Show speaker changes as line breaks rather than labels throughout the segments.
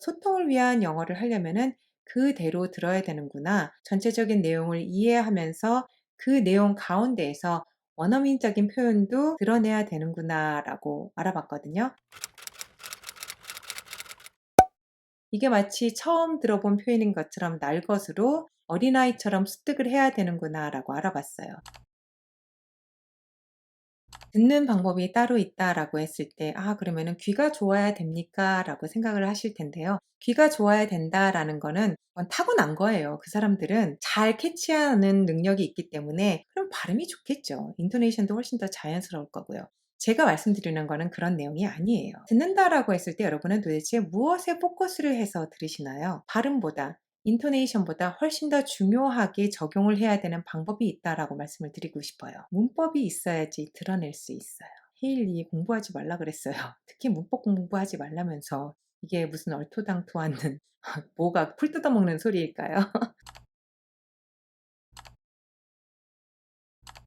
소통을 위한 영어를 하려면은 그대로 들어야 되는구나. 전체적인 내용을 이해하면서 그 내용 가운데에서 원어민적인 표현도 드러내야 되는구나 라고 알아봤거든요. 이게 마치 처음 들어본 표현인 것처럼 날 것으로 어린아이처럼 습득을 해야 되는구나 라고 알아봤어요. 듣는 방법이 따로 있다라고 했을 때, 아, 그러면은 귀가 좋아야 됩니까? 라고 생각을 하실 텐데요. 귀가 좋아야 된다라는 거는 타고난 거예요. 그 사람들은 잘 캐치하는 능력이 있기 때문에 그럼 발음이 좋겠죠. 인토네이션도 훨씬 더 자연스러울 거고요. 제가 말씀드리는 거는 그런 내용이 아니에요. 듣는다라고 했을 때 여러분은 도대체 무엇에 포커스를 해서 들으시나요? 발음보다 인토네이션보다 훨씬 더 중요하게 적용을 해야 되는 방법이 있다라고 말씀을 드리고 싶어요. 문법이 있어야지 드러낼 수 있어요. 헤일리 공부하지 말라 그랬어요. 특히 문법 공부하지 말라면서 이게 무슨 얼토당토하는 뭐가 풀 뜯어먹는 소리일까요?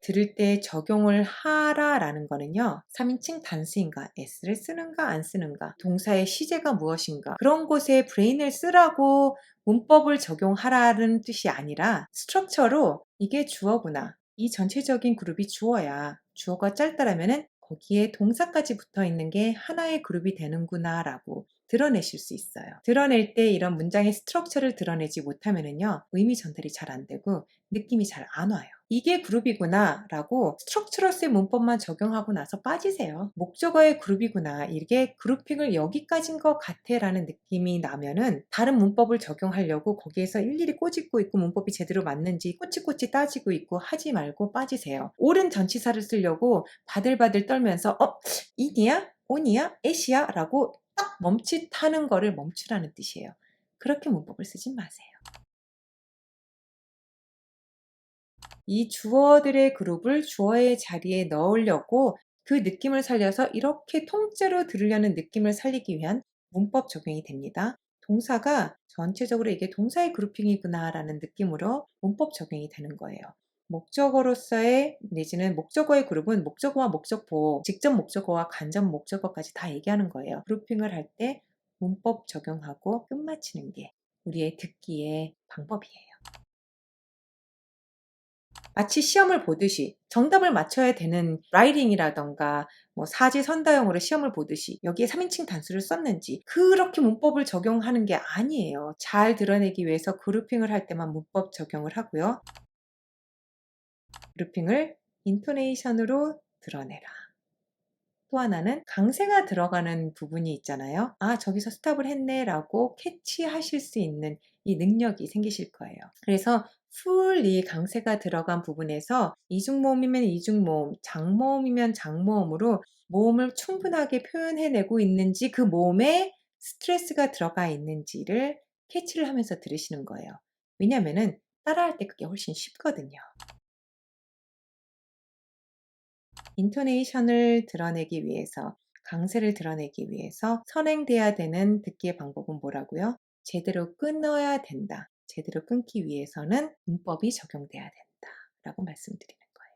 들을 때 적용을 하라라는 거는요. 3인칭 단수인가, s를 쓰는가 안 쓰는가, 동사의 시제가 무엇인가 그런 곳에 브레인을 쓰라고 문법을 적용하라는 뜻이 아니라 스트럭처로 이게 주어구나. 이 전체적인 그룹이 주어야 주어가 짧다라면은 거기에 동사까지 붙어 있는 게 하나의 그룹이 되는구나라고 드러내실 수 있어요. 드러낼 때 이런 문장의 스트럭처를 드러내지 못하면은요, 의미 전달이 잘 안 되고 느낌이 잘 안 와요. 이게 그룹이구나 라고 스트럭처러스의 문법만 적용하고 나서 빠지세요. 목적어의 그룹이구나. 이게 그룹핑을 여기까지인 것 같아 라는 느낌이 나면은 다른 문법을 적용하려고 거기에서 일일이 꼬집고 있고 문법이 제대로 맞는지 꼬치꼬치 따지고 있고 하지 말고 빠지세요. 옳은 전치사를 쓰려고 바들바들 떨면서 어? 이니야? 온이야? 에시야? 라고 딱 멈칫하는 거를 멈추라는 뜻이에요. 그렇게 문법을 쓰지 마세요. 이 주어들의 그룹을 주어의 자리에 넣으려고 그 느낌을 살려서 이렇게 통째로 들으려는 느낌을 살리기 위한 문법 적용이 됩니다. 동사가 전체적으로 이게 동사의 그룹핑이구나 라는 느낌으로 문법 적용이 되는 거예요. 목적어로서의 내지는 목적어의 그룹은 목적어와 목적보, 직접 목적어와 간접 목적어까지 다 얘기하는 거예요. 그룹핑을 할 때 문법 적용하고 끝마치는 게 우리의 듣기의 방법이에요. 마치 시험을 보듯이 정답을 맞춰야 되는 라이딩이라던가 뭐 사지 선다형으로 시험을 보듯이 여기에 3인칭 단수를 썼는지 그렇게 문법을 적용하는 게 아니에요. 잘 드러내기 위해서 그룹핑을 할 때만 문법 적용을 하고요. 그룹핑을 인토네이션으로 드러내라. 또 하나는 강세가 들어가는 부분이 있잖아요. 아, 저기서 스탑을 했네 라고 캐치하실 수 있는 이 능력이 생기실 거예요. 그래서 풀이 강세가 들어간 부분에서 이중모음이면 이중모음, 장모음이면 장모음으로 모음을 충분하게 표현해내고 있는지 그 모음에 스트레스가 들어가 있는지를 캐치를 하면서 들으시는 거예요. 왜냐면은 따라할 때 그게 훨씬 쉽거든요. 인토네이션을 드러내기 위해서, 강세를 드러내기 위해서 선행돼야 되는 듣기의 방법은 뭐라고요? 제대로 끊어야 된다. 제대로 끊기 위해서는 문법이 적용돼야 된다. 라고 말씀드리는 거예요.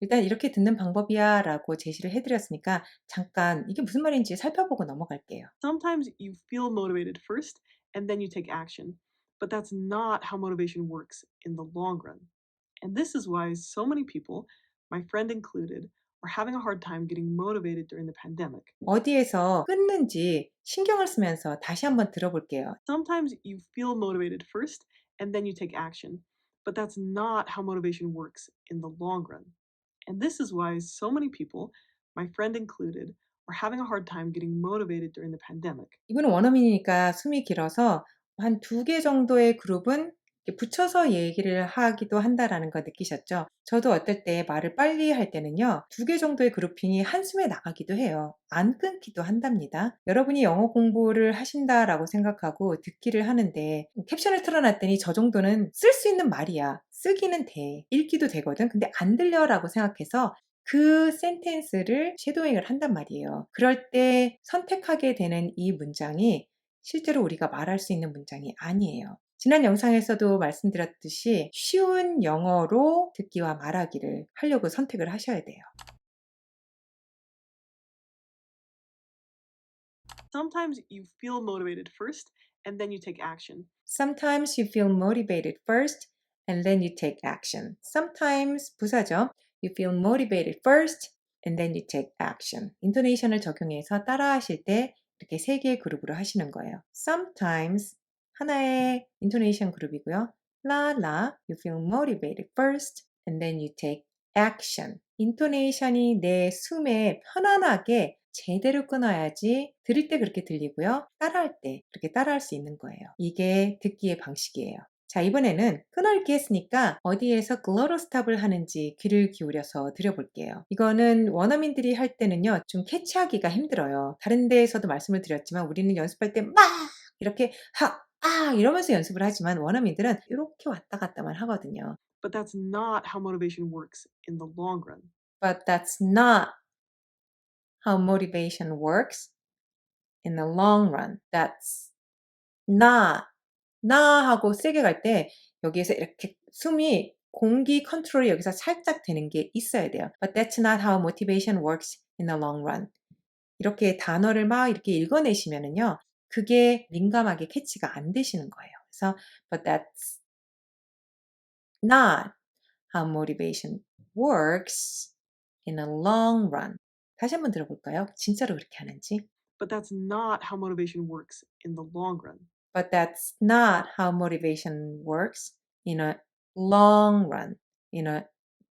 일단 이렇게 듣는 방법이야 라고 제시를 해드렸으니까 잠깐 이게 무슨 말인지 살펴보고 넘어갈게요.
Sometimes you feel motivated first and then you take action, but that's not how motivation works in the long run. And this is why so many people, my friend included, are having a hard time getting motivated during the pandemic.
어디에서 끊는지 신경을 쓰면서 다시 한번 들어볼게요.
Sometimes you feel motivated first and then you take action, but that's not how motivation works in the long run. And this is why so many people, my friend included, are having a hard time getting motivated during the pandemic.
이분은 원어민이니까 숨이 길어서 한 두 개 정도의 그룹은 이렇게 붙여서 얘기를 하기도 한다라는 거 느끼셨죠? 저도 어떨 때 말을 빨리 할 때는요, 두 개 정도의 그룹핑이 한숨에 나가기도 해요. 안 끊기도 한답니다. 여러분이 영어 공부를 하신다라고 생각하고 듣기를 하는데 캡션을 틀어놨더니 저 정도는 쓸 수 있는 말이야. 쓰기는 돼. 읽기도 되거든. 근데 안 들려라고 생각해서 그 센텐스를 쉐도잉을 한단 말이에요. 그럴 때 선택하게 되는 이 문장이 실제로 우리가 말할 수 있는 문장이 아니에요. 지난 영상에서도 말씀드렸듯이 쉬운 영어로 듣기와 말하기를 하려고 선택을 하셔야 돼요.
Sometimes you feel motivated first and then you take action.
Sometimes you feel motivated first and then you take action. Sometimes 부사죠. You feel motivated first and then you take action. 인토네이션을 적용해서 따라하실 때 이렇게 세 개의 그룹으로 하시는 거예요. Sometimes 하나의 인토네이션 그룹이고요. la you feel motivated first and then you take action. 인토네이션이 내 숨에 편안하게 제대로 끊어야지 들을 때 그렇게 들리고요. 따라할 때 그렇게 따라할 수 있는 거예요. 이게 듣기의 방식이에요. 자, 이번에는 끊어읽기 했으니까 어디에서 글로로 스탑을 하는지 귀를 기울여서 들여볼게요. 이거는 원어민들이 할 때는요, 좀 캐치하기가 힘들어요. 다른 데에서도 말씀을 드렸지만 우리는 연습할 때 막 이렇게 하, 아 이러면서 연습을 하지만 원어민들은 이렇게 왔다 갔다만 하거든요.
But that's not how motivation works in the long run.
But that's not how motivation works in the long run. That's not 나 하고 세게 갈 때 여기에서 이렇게 숨이 공기 컨트롤이 여기서 살짝 되는 게 있어야 돼요. But that's not how motivation works in the long run. 이렇게 단어를 막 이렇게 읽어내시면은요, 그게 민감하게 캐치가 안 되시는 거예요. 그래서 but that's not how motivation works in a long run. 다시 한번 들어볼까요? 진짜로 그렇게 하는지.
But that's not how motivation works in the long run.
But that's not how motivation works in a long run. In a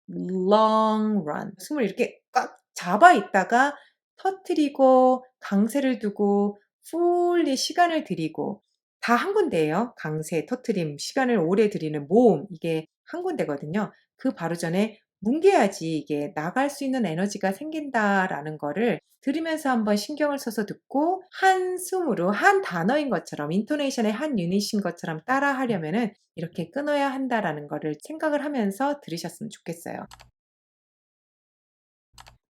long run. 숨을 이렇게 꽉 잡아 있다가 터트리고 강세를 두고 fully 시간을 들이고 다 한 군데예요. 강세, 터트림, 시간을 오래 들이는 모음 이게 한 군데거든요. 그 바로 전에 뭉개야지 이게 나갈 수 있는 에너지가 생긴다라는 거를 들으면서 한번 신경을 써서 듣고 한 숨으로 한 단어인 것처럼 인토네이션의 한 유닛인 것처럼 따라 하려면은 이렇게 끊어야 한다라는 거를 생각을 하면서 들으셨으면 좋겠어요.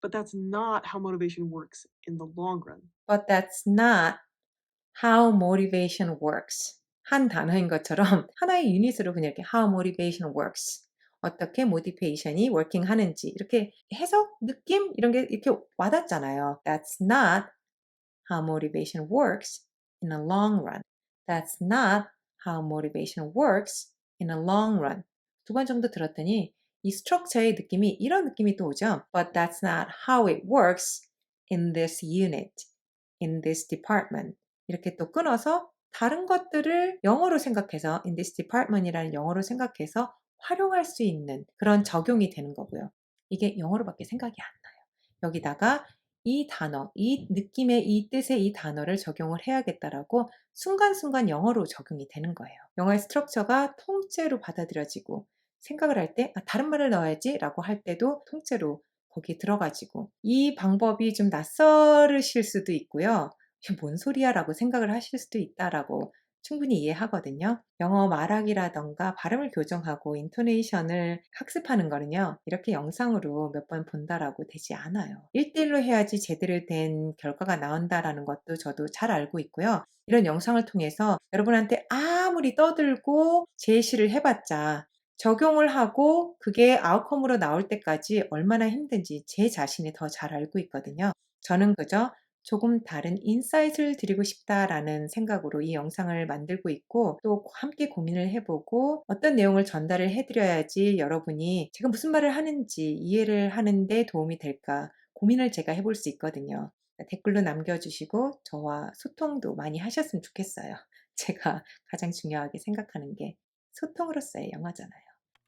But that's not how motivation works in the long run.
But that's not how motivation works. 한 단어인 것처럼 하나의 유닛으로 그냥 이렇게 how motivation works. 어떻게 모티베이션이 working 하는지 이렇게 해석, 느낌 이런 게 이렇게 와닿잖아요. That's not how motivation works in a long run. That's not how motivation works in a long run. 두 번 정도 들었더니 이 스트럭처의 느낌이 이런 느낌이 또 오죠. But that's not how it works in this unit, in this department. 이렇게 또 끊어서 다른 것들을 영어로 생각해서 in this department이라는 영어로 생각해서 활용할 수 있는 그런 적용이 되는 거고요. 이게 영어로밖에 생각이 안 나요. 여기다가 이 단어, 이 느낌의 이 뜻의 이 단어를 적용을 해야겠다라고 순간순간 영어로 적용이 되는 거예요. 영어의 스트럭처가 통째로 받아들여지고 생각을 할 때 아, 다른 말을 넣어야지 라고 할 때도 통째로 거기 들어가지고 이 방법이 좀 낯설으실 수도 있고요. 뭔 소리야 라고 생각을 하실 수도 있다라고 충분히 이해하거든요. 영어 말하기라던가 발음을 교정하고 인토네이션을 학습하는 거는요. 이렇게 영상으로 몇 번 본다라고 되지 않아요. 1대1로 해야지 제대로 된 결과가 나온다라는 것도 저도 잘 알고 있고요. 이런 영상을 통해서 여러분한테 아무리 떠들고 제시를 해봤자 적용을 하고 그게 아웃컴으로 나올 때까지 얼마나 힘든지 제 자신이 더 잘 알고 있거든요. 저는 그저 조금 다른 인사이트를 드리고 싶다라는 생각으로 이 영상을 만들고 있고 또 함께 고민을 해보고 어떤 내용을 전달을 해드려야지 여러분이 제가 무슨 말을 하는지 이해를 하는데 도움이 될까 고민을 제가 해볼 수 있거든요. 댓글로 남겨주시고 저와 소통도 많이 하셨으면 좋겠어요. 제가 가장 중요하게 생각하는 게 소통으로서의 영어잖아요.